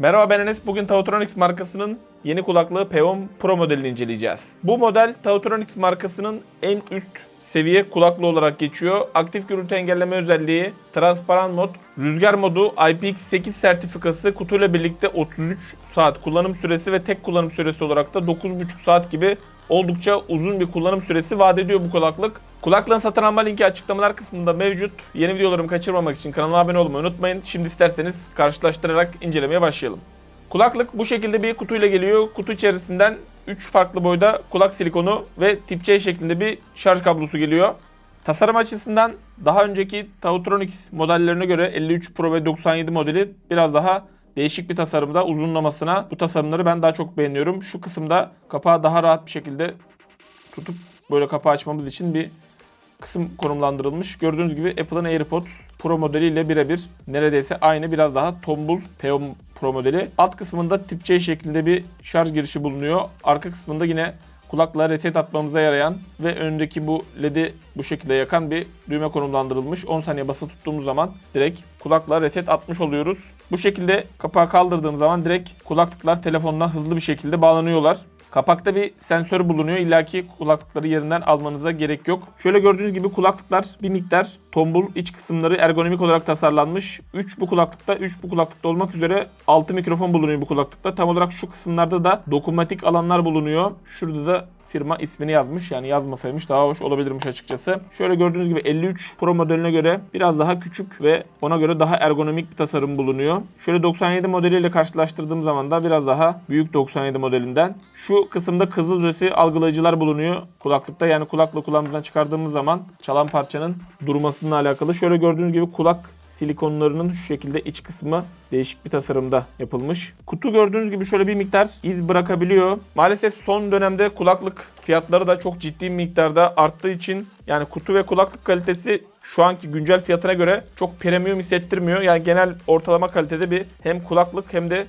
Merhaba ben Enes. Bugün Tautronics markasının yeni kulaklığı P10 Pro modelini inceleyeceğiz. Bu model Tautronics markasının en üst seviye kulaklığı olarak geçiyor. Aktif gürültü engelleme özelliği, transparan mod, rüzgar modu, IPX8 sertifikası kutuyla birlikte 33 saat kullanım süresi ve tek kullanım süresi olarak da 9,5 saat gibi oldukça uzun bir kullanım süresi vaat ediyor bu kulaklık. Kulaklığın satın alma linki açıklamalar kısmında mevcut. Yeni videolarımı kaçırmamak için kanalıma abone olmayı unutmayın. Şimdi isterseniz karşılaştırarak incelemeye başlayalım. Kulaklık bu şekilde bir kutuyla geliyor. Kutu içerisinden 3 farklı boyda kulak silikonu ve tip C şeklinde bir şarj kablosu geliyor. Tasarım açısından daha önceki Tautronics modellerine göre 53 Pro ve 97 modeli biraz daha değişik bir tasarımda uzunlamasına bu tasarımları ben daha çok beğeniyorum. Şu kısımda kapağı daha rahat bir şekilde tutup böyle kapağı açmamız için bir kısım konumlandırılmış. Gördüğünüz gibi Apple'ın AirPods Pro modeliyle birebir neredeyse aynı biraz daha tombul P10 Pro modeli. Alt kısmında tip C şeklinde bir şarj girişi bulunuyor. Arka kısmında yine kulaklığa reset atmamıza yarayan ve önündeki bu LED'i bu şekilde yakan bir düğme konumlandırılmış. 10 saniye basılı tuttuğumuz zaman direkt kulaklığa reset atmış oluyoruz. Bu şekilde kapağı kaldırdığım zaman direkt kulaklıklar telefonla hızlı bir şekilde bağlanıyorlar. Kapakta bir sensör bulunuyor. İlla ki kulaklıkları yerinden almanıza gerek yok. Şöyle gördüğünüz gibi kulaklıklar bir miktar tombul iç kısımları ergonomik olarak tasarlanmış. 3 bu kulaklıkta, 3 bu kulaklıkta olmak üzere 6 mikrofon bulunuyor bu kulaklıkta. Tam olarak şu kısımlarda da dokunmatik alanlar bulunuyor. Şurada da firma ismini yazmış. Yani yazmasaymış daha hoş olabilirmiş açıkçası. Şöyle gördüğünüz gibi 53 Pro modeline göre biraz daha küçük ve ona göre daha ergonomik bir tasarım bulunuyor. Şöyle 97 modeliyle karşılaştırdığım zaman da biraz daha büyük 97 modelinden. Şu kısımda kızıl ötesi algılayıcılar bulunuyor kulaklıkta. Yani kulaklığı kulağımızdan çıkardığımız zaman çalan parçanın durmasıyla alakalı. Şöyle gördüğünüz gibi kulak silikonlarının şu şekilde iç kısmı değişik bir tasarımda yapılmış. Kutu gördüğünüz gibi şöyle bir miktar iz bırakabiliyor. Maalesef son dönemde kulaklık fiyatları da çok ciddi miktarda arttığı için yani kutu ve kulaklık kalitesi şu anki güncel fiyatına göre çok premium hissettirmiyor. Yani genel ortalama kalitede bir hem kulaklık hem de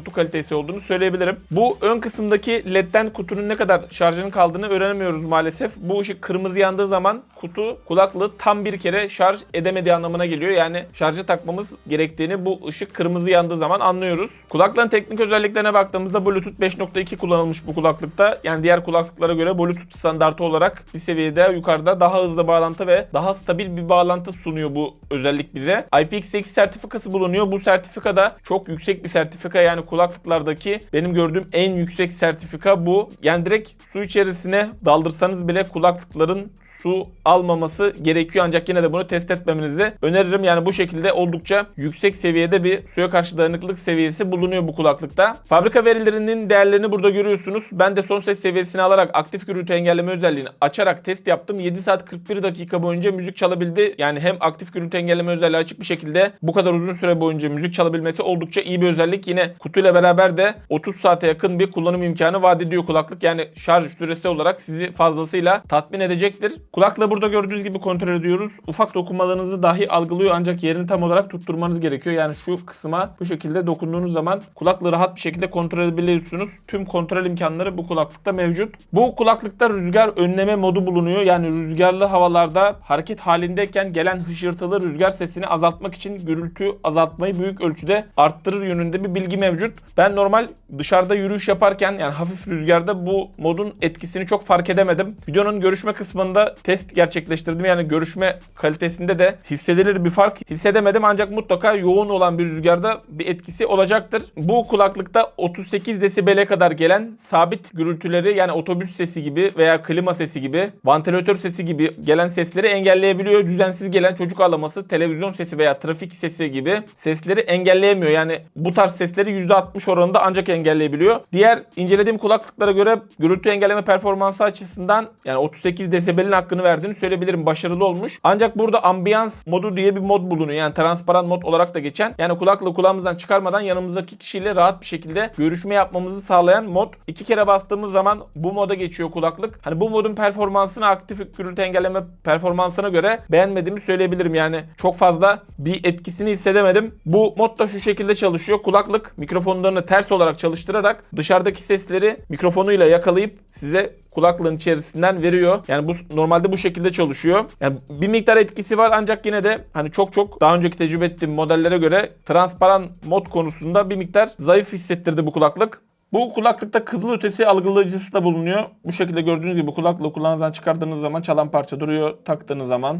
kutu kalitesi olduğunu söyleyebilirim. Bu ön kısımdaki ledden kutunun ne kadar şarjının kaldığını öğrenemiyoruz maalesef. Bu ışık kırmızı yandığı zaman kutu kulaklığı tam bir kere şarj edemediği anlamına geliyor. Yani şarjı takmamız gerektiğini bu ışık kırmızı yandığı zaman anlıyoruz. Kulaklığın teknik özelliklerine baktığımızda Bluetooth 5.2 kullanılmış bu kulaklıkta. Yani diğer kulaklıklara göre Bluetooth standartı olarak bir seviyede yukarıda daha hızlı bağlantı ve daha stabil bir bağlantı sunuyor bu özellik bize. IPX8 sertifikası bulunuyor. Bu sertifika da çok yüksek bir sertifika. Yani kulaklıklardaki benim gördüğüm en yüksek sertifika bu. Yani direkt su içerisine daldırsanız bile kulaklıkların su almaması gerekiyor ancak yine de bunu test etmemenizi öneririm. Yani bu şekilde oldukça yüksek seviyede bir suya karşı dayanıklılık seviyesi bulunuyor bu kulaklıkta. Fabrika verilerinin değerlerini burada görüyorsunuz. Ben de son ses seviyesini alarak aktif gürültü engelleme özelliğini açarak test yaptım. 7 saat 41 dakika boyunca müzik çalabildi. Yani hem aktif gürültü engelleme özelliği açık bir şekilde bu kadar uzun süre boyunca müzik çalabilmesi oldukça iyi bir özellik. Yine kutuyla beraber de 30 saate yakın bir kullanım imkanı vaat ediyor kulaklık. Yani şarj süresi olarak sizi fazlasıyla tatmin edecektir. Kulakla burada gördüğünüz gibi kontrol ediyoruz. Ufak dokunmalarınızı dahi algılıyor ancak yerini tam olarak tutturmanız gerekiyor. Yani şu kısma bu şekilde dokunduğunuz zaman kulaklığı rahat bir şekilde kontrol edebiliyorsunuz. Tüm kontrol imkanları bu kulaklıkta mevcut. Bu kulaklıkta rüzgar önleme modu bulunuyor. Yani rüzgarlı havalarda hareket halindeyken gelen hışırtılı rüzgar sesini azaltmak için gürültü azaltmayı büyük ölçüde arttırır yönünde bir bilgi mevcut. Ben normal dışarıda yürüyüş yaparken yani hafif rüzgarda bu modun etkisini çok fark edemedim. Videonun görüşme kısmında test gerçekleştirdim. Yani görüşme kalitesinde de hissedilir bir fark hissedemedim ancak mutlaka yoğun olan bir rüzgarda bir etkisi olacaktır. Bu kulaklıkta 38 desibele kadar gelen sabit gürültüleri yani otobüs sesi gibi veya klima sesi gibi, vantilatör sesi gibi gelen sesleri engelleyebiliyor. Düzensiz gelen çocuk ağlaması, televizyon sesi veya trafik sesi gibi sesleri engelleyemiyor. Yani bu tarz sesleri %60 oranında ancak engelleyebiliyor. Diğer incelediğim kulaklıklara göre gürültü engelleme performansı açısından yani 38 desibelin hakkını verdiğini söyleyebilirim. Başarılı olmuş. Ancak burada ambiyans modu diye bir mod bulunuyor. Yani transparan mod olarak da geçen. Yani kulaklığı kulağımızdan çıkarmadan yanımızdaki kişiyle rahat bir şekilde görüşme yapmamızı sağlayan mod. İki kere bastığımız zaman bu moda geçiyor kulaklık. Hani bu modun performansını aktif gürültü engelleme performansına göre beğenmediğimi söyleyebilirim. Yani çok fazla bir etkisini hissedemedim. Bu mod da şu şekilde çalışıyor. Kulaklık mikrofonlarını ters olarak çalıştırarak dışarıdaki sesleri mikrofonuyla yakalayıp size kulaklığın içerisinden veriyor. Yani bu normalde bu şekilde çalışıyor. Yani bir miktar etkisi var ancak yine de hani çok çok daha önceki tecrübe ettiğim modellere göre transparan mod konusunda bir miktar zayıf hissettirdi bu kulaklık. Bu kulaklıkta kızıl ötesi algılayıcısı da bulunuyor. Bu şekilde gördüğünüz gibi kulaklığı kulağınızdan çıkardığınız zaman çalan parça duruyor. Taktığınız zaman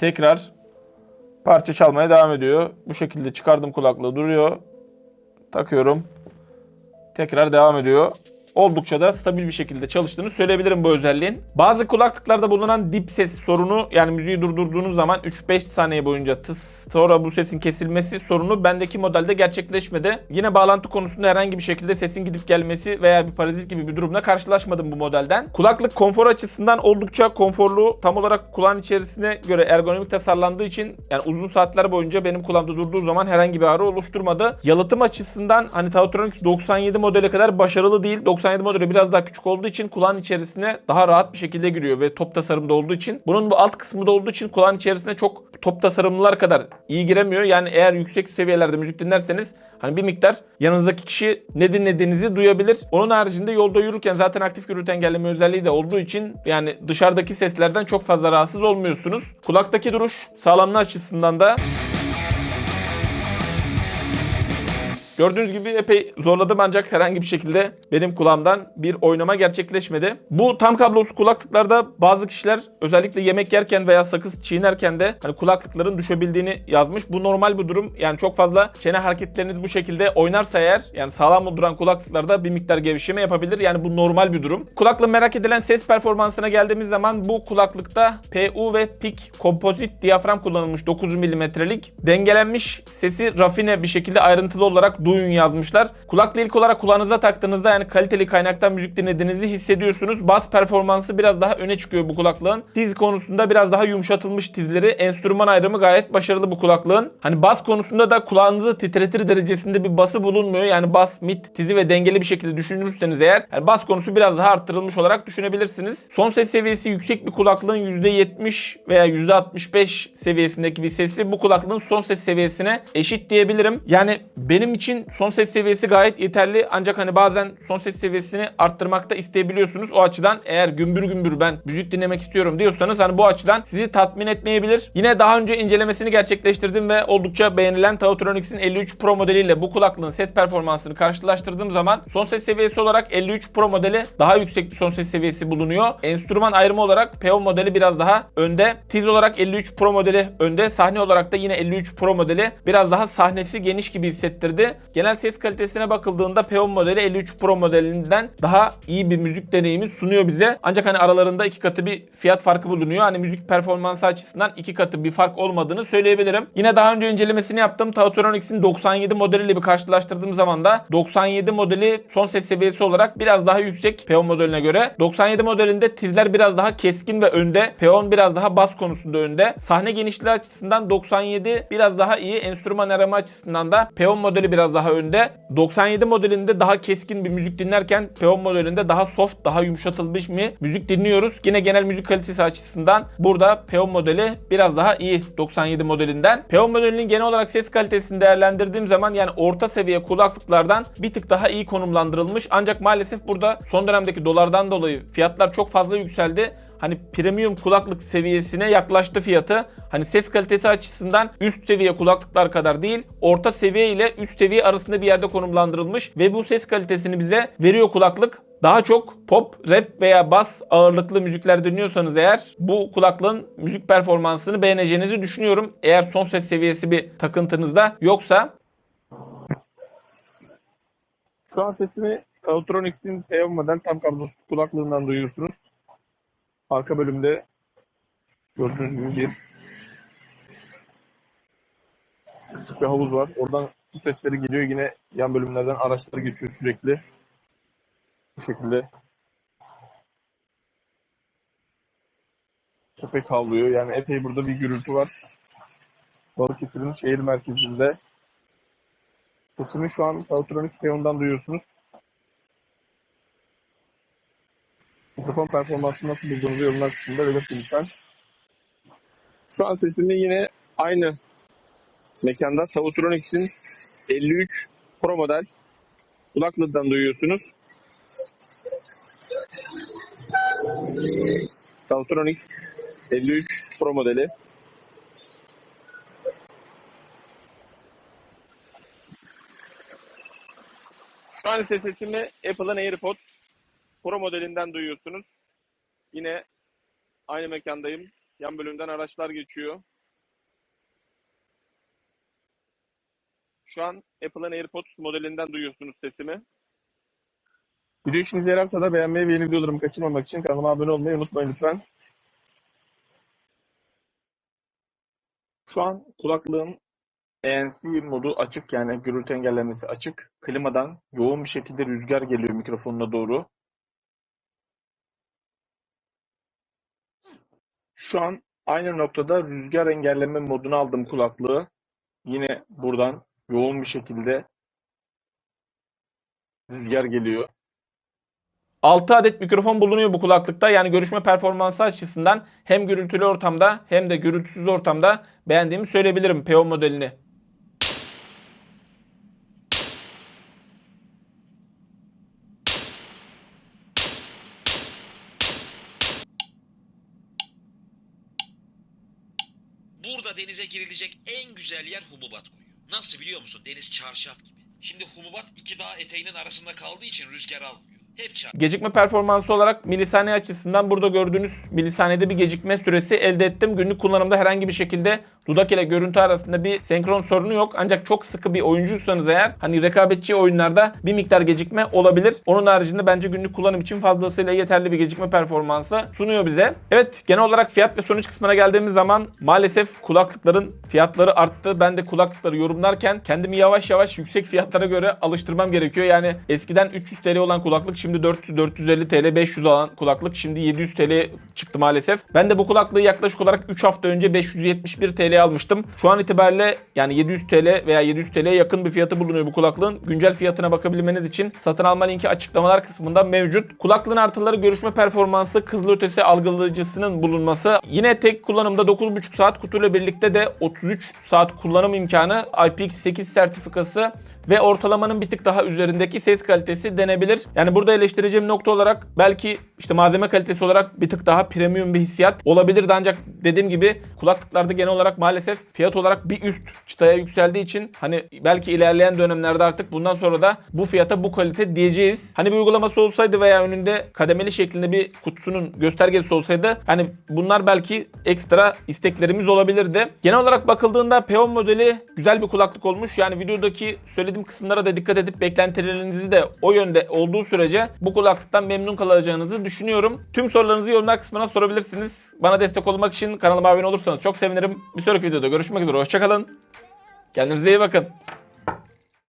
tekrar parça çalmaya devam ediyor. Bu şekilde çıkardım kulaklığı duruyor. Takıyorum. Tekrar devam ediyor. Oldukça da stabil bir şekilde çalıştığını söyleyebilirim bu özelliğin. Bazı kulaklıklarda bulunan dip ses sorunu yani müziği durdurduğunuz zaman 3-5 saniye boyunca tıs sonra bu sesin kesilmesi sorunu bendeki modelde gerçekleşmedi. Yine bağlantı konusunda herhangi bir şekilde sesin gidip gelmesi veya bir parazit gibi bir durumla karşılaşmadım bu modelden. Kulaklık konfor açısından oldukça konforlu. Tam olarak kulağın içerisine göre ergonomik tasarlandığı için yani uzun saatler boyunca benim kulağımda durduğu zaman herhangi bir ağrı oluşturmadı. Yalıtım açısından hani Tautronics 97 modeli kadar başarılı değil. 97 modeli biraz daha küçük olduğu için kulağın içerisine daha rahat bir şekilde giriyor ve top tasarımda olduğu için. Bunun bu alt kısmı da olduğu için kulağın içerisine çok top tasarımlılar kadar iyi giremiyor. Yani eğer yüksek seviyelerde müzik dinlerseniz hani bir miktar yanınızdaki kişi ne dinlediğinizi duyabilir. Onun haricinde yolda yürürken zaten aktif gürültü engelleme özelliği de olduğu için yani dışarıdaki seslerden çok fazla rahatsız olmuyorsunuz. Kulaktaki duruş sağlamlığı açısından da Gördüğünüz gibi epey zorladım ancak herhangi bir şekilde benim kulağımdan bir oynama gerçekleşmedi. Bu tam kablosuz kulaklıklarda bazı kişiler özellikle yemek yerken veya sakız çiğnerken de hani kulaklıkların düşebildiğini yazmış. Bu normal bir durum. Yani çok fazla çene hareketleriniz bu şekilde oynarsa eğer yani sağlam duran kulaklıklarda bir miktar gevşeme yapabilir. Yani bu normal bir durum. Kulaklığın merak edilen ses performansına geldiğimiz zaman bu kulaklıkta PU ve PIK kompozit diyafram kullanılmış 9 mm'lik dengelenmiş sesi rafine bir şekilde ayrıntılı olarak duyun yazmışlar. Kulaklığı ilk olarak kulağınıza taktığınızda yani kaliteli kaynaktan müzik dinlediğinizi hissediyorsunuz. Bas performansı biraz daha öne çıkıyor bu kulaklığın. Tiz konusunda biraz daha yumuşatılmış tizleri. Enstrüman ayrımı gayet başarılı bu kulaklığın. Hani bas konusunda da kulağınızı titretir derecesinde bir bası bulunmuyor. Yani bas, mid, tizi ve dengeli bir şekilde düşünürseniz eğer yani bas konusu biraz daha arttırılmış olarak düşünebilirsiniz. Son ses seviyesi yüksek bir kulaklığın %70 veya %65 seviyesindeki bir sesi bu kulaklığın son ses seviyesine eşit diyebilirim. Yani benim için son ses seviyesi gayet yeterli ancak hani bazen son ses seviyesini arttırmakta isteyebiliyorsunuz. O açıdan eğer gümbür gümbür ben müzik dinlemek istiyorum diyorsanız hani bu açıdan sizi tatmin etmeyebilir. Yine daha önce incelemesini gerçekleştirdim ve oldukça beğenilen Tautronics'in 53 Pro modeliyle bu kulaklığın ses performansını karşılaştırdığım zaman son ses seviyesi olarak 53 Pro modeli daha yüksek bir son ses seviyesi bulunuyor. Enstrüman ayrımı olarak PO modeli biraz daha önde. Tiz olarak 53 Pro modeli önde. Sahne olarak da yine 53 Pro modeli biraz daha sahnesi geniş gibi hissettirdi. Genel ses kalitesine bakıldığında P10 modeli 53 Pro modelinden daha iyi bir müzik deneyimi sunuyor bize. Ancak hani aralarında iki katı bir fiyat farkı bulunuyor. Hani müzik performansı açısından iki katı bir fark olmadığını söyleyebilirim. Yine daha önce incelemesini yaptım. Tautronics'in 97 modeliyle bir karşılaştırdığım zaman da 97 modeli son ses seviyesi olarak biraz daha yüksek P10 modeline göre. 97 modelinde tizler biraz daha keskin ve önde. P10 biraz daha bas konusunda önde. Sahne genişliği açısından 97 biraz daha iyi. Enstrüman arama açısından da P10 modeli biraz daha önde. 97 modelinde daha keskin bir müzik dinlerken P10 modelinde daha soft, daha yumuşatılmış bir müzik dinliyoruz. Yine genel müzik kalitesi açısından burada P10 modeli biraz daha iyi 97 modelinden. P10 modelinin genel olarak ses kalitesini değerlendirdiğim zaman yani orta seviye kulaklıklardan bir tık daha iyi konumlandırılmış. Ancak maalesef burada son dönemdeki dolardan dolayı fiyatlar çok fazla yükseldi hani premium kulaklık seviyesine yaklaştı fiyatı. Hani ses kalitesi açısından üst seviye kulaklıklar kadar değil, orta seviye ile üst seviye arasında bir yerde konumlandırılmış ve bu ses kalitesini bize veriyor kulaklık. Daha çok pop, rap veya bas ağırlıklı müzikler dinliyorsanız eğer bu kulaklığın müzik performansını beğeneceğinizi düşünüyorum. Eğer son ses seviyesi bir takıntınız da yoksa. Şu an sesimi Autronics'in T10 model tam kablosuz kulaklığından duyuyorsunuz. Arka bölümde gördüğünüz gibi bir küçük bir havuz var. Oradan su sesleri geliyor. Yine yan bölümlerden araçlar geçiyor sürekli. Bu şekilde köpek havlıyor. Yani epey burada bir gürültü var. Balıkesir'in şehir merkezinde. Sesimi şu an Autronics P10'dan duyuyorsunuz. Mikrofon performansını nasıl bulduğunuzu yorumlar kısmında belirtin lütfen. Şu an sesimi yine aynı mekanda Sautronics'in 53 Pro model kulaklığından duyuyorsunuz. Soundtronics 53 Pro modeli. Şu an ise sesimi Apple'ın AirPods Pro modelinden duyuyorsunuz. Yine aynı mekandayım. Yan bölümden araçlar geçiyor. Şu an Apple'ın AirPods modelinden duyuyorsunuz sesimi. Video işinize yararsa da beğenmeyi ve yeni videolarımı kaçırmamak için kanalıma abone olmayı unutmayın lütfen. Şu an kulaklığın ANC modu açık yani gürültü engellemesi açık. Klimadan yoğun bir şekilde rüzgar geliyor mikrofonuna doğru. Şu an aynı noktada rüzgar engelleme moduna aldım kulaklığı. Yine buradan yoğun bir şekilde rüzgar geliyor. 6 adet mikrofon bulunuyor bu kulaklıkta. Yani görüşme performansı açısından hem gürültülü ortamda hem de gürültüsüz ortamda beğendiğimi söyleyebilirim PO modelini. Burada denize girilecek en güzel yer Humubat Koyu. Nasıl biliyor musun? Deniz çarşaf gibi. Şimdi Humubat iki dağ eteğinin arasında kaldığı için rüzgar almıyor. Hep çarşaf. Gecikme performansı olarak milisaniye açısından burada gördüğünüz milisaniyede bir gecikme süresi elde ettim. Günlük kullanımda herhangi bir şekilde dudak ile görüntü arasında bir senkron sorunu yok. Ancak çok sıkı bir oyuncuysanız eğer hani rekabetçi oyunlarda bir miktar gecikme olabilir. Onun haricinde bence günlük kullanım için fazlasıyla yeterli bir gecikme performansı sunuyor bize. Evet genel olarak fiyat ve sonuç kısmına geldiğimiz zaman maalesef kulaklıkların fiyatları arttı. Ben de kulaklıkları yorumlarken kendimi yavaş yavaş yüksek fiyatlara göre alıştırmam gerekiyor. Yani eskiden 300 TL olan kulaklık şimdi 400 450 TL 500 olan kulaklık şimdi 700 TL çıktı maalesef. Ben de bu kulaklığı yaklaşık olarak 3 hafta önce 571 TL almıştım. Şu an itibariyle yani 700 TL veya 700 TL'ye yakın bir fiyatı bulunuyor bu kulaklığın. Güncel fiyatına bakabilmeniz için satın alma linki açıklamalar kısmında mevcut. Kulaklığın artıları görüşme performansı, kızılötesi algılayıcısının bulunması. Yine tek kullanımda 9,5 saat kutuyla birlikte de 33 saat kullanım imkanı IPX8 sertifikası ve ortalamanın bir tık daha üzerindeki ses kalitesi denebilir. Yani burada eleştireceğim nokta olarak belki işte malzeme kalitesi olarak bir tık daha premium bir hissiyat olabilirdi ancak dediğim gibi kulaklıklarda genel olarak maalesef fiyat olarak bir üst çıtaya yükseldiği için hani belki ilerleyen dönemlerde artık bundan sonra da bu fiyata bu kalite diyeceğiz. Hani bir uygulaması olsaydı veya önünde kademeli şeklinde bir kutusunun göstergesi olsaydı hani bunlar belki ekstra isteklerimiz olabilirdi. Genel olarak bakıldığında P10 modeli güzel bir kulaklık olmuş. Yani videodaki söylediğim kısımlara da dikkat edip beklentilerinizi de o yönde olduğu sürece bu kulaklıktan memnun kalacağınızı düşünüyorum. Tüm sorularınızı yorumlar kısmına sorabilirsiniz. Bana destek olmak için kanalıma abone olursanız çok sevinirim. Bir sonraki videoda görüşmek üzere. Hoşçakalın. Kendinize iyi bakın.